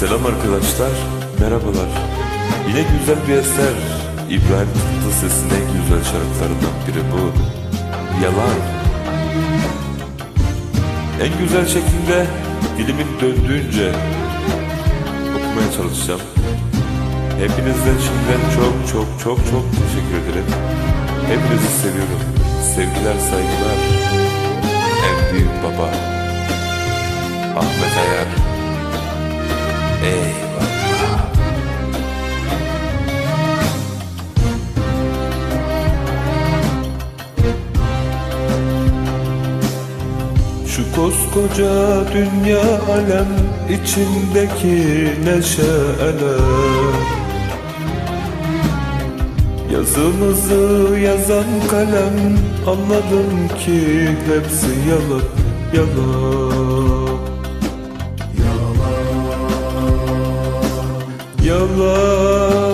Selam arkadaşlar, merhabalar. Yine güzel bir eser. İbrahim Tatlıses'in en güzel şarkılarından biri bu. Yalan. En güzel şekilde dilimin döndüğünce okumaya çalışacağım. Hepinizden şimdiden çok çok çok çok teşekkür ederim. Hepinizi seviyorum. Sevgiler, saygılar. En büyük baba. Ahmet Ayar. Şu koskoca dünya alem içindeki neşe elem Yazımızı yazan kalem anladım ki hepsi yalan yalan Yalan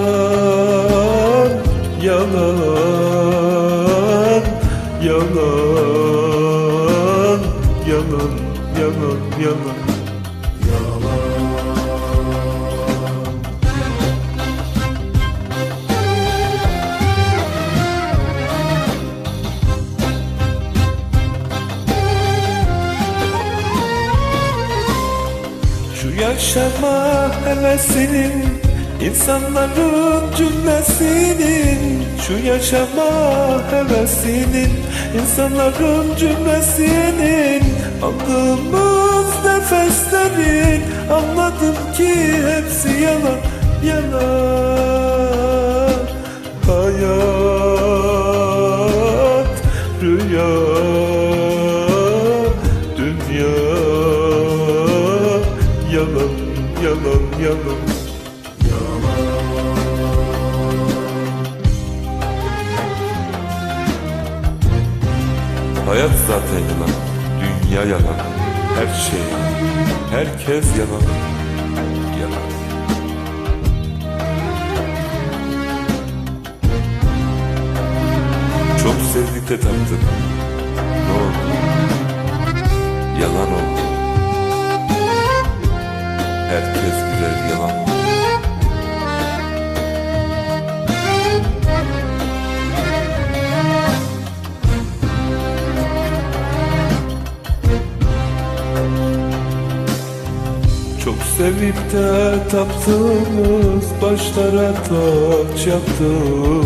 yalan yalan yalan yalan yalan. Şu yaşama hevesinin insanların cümlesinin Şu yaşama hevesinin insanların cümlesinin Aldığımız nefeslerin anladım ki hepsi yalan yalan. Hayat rüya dünya yalan yalan yalan Hayat zaten yalan, dünya yalan, her şey yalan, herkes yalan, yalan. Çok sevdik de taptık. Ne oldu? Yalan oldu. Herkes birer yalan. Çok sevip de taptığımız başlara taç yaptığımız.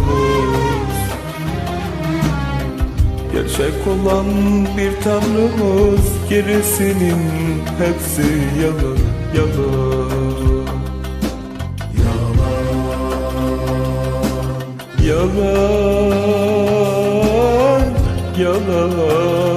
Gerçek olan bir tanrımız gerisinin hepsi yalan yalan. Yalan yalan yalan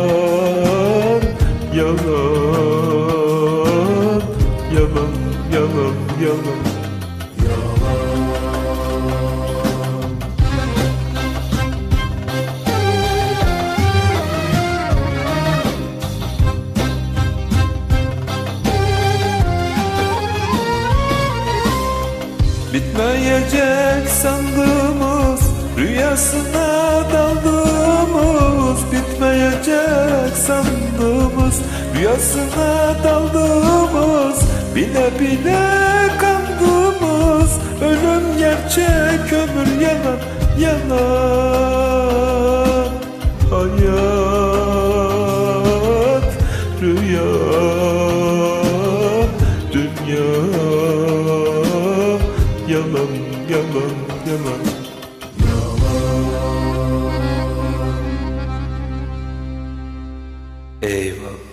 Bitmeyecek sandığımız Rüyasına daldığımız Bitmeyecek sandığımız Rüyasına daldığımız Bile bile kandığımız Ölüm gerçek ömür yalan Yalan Hayat yalan yalan yalan Eyvallah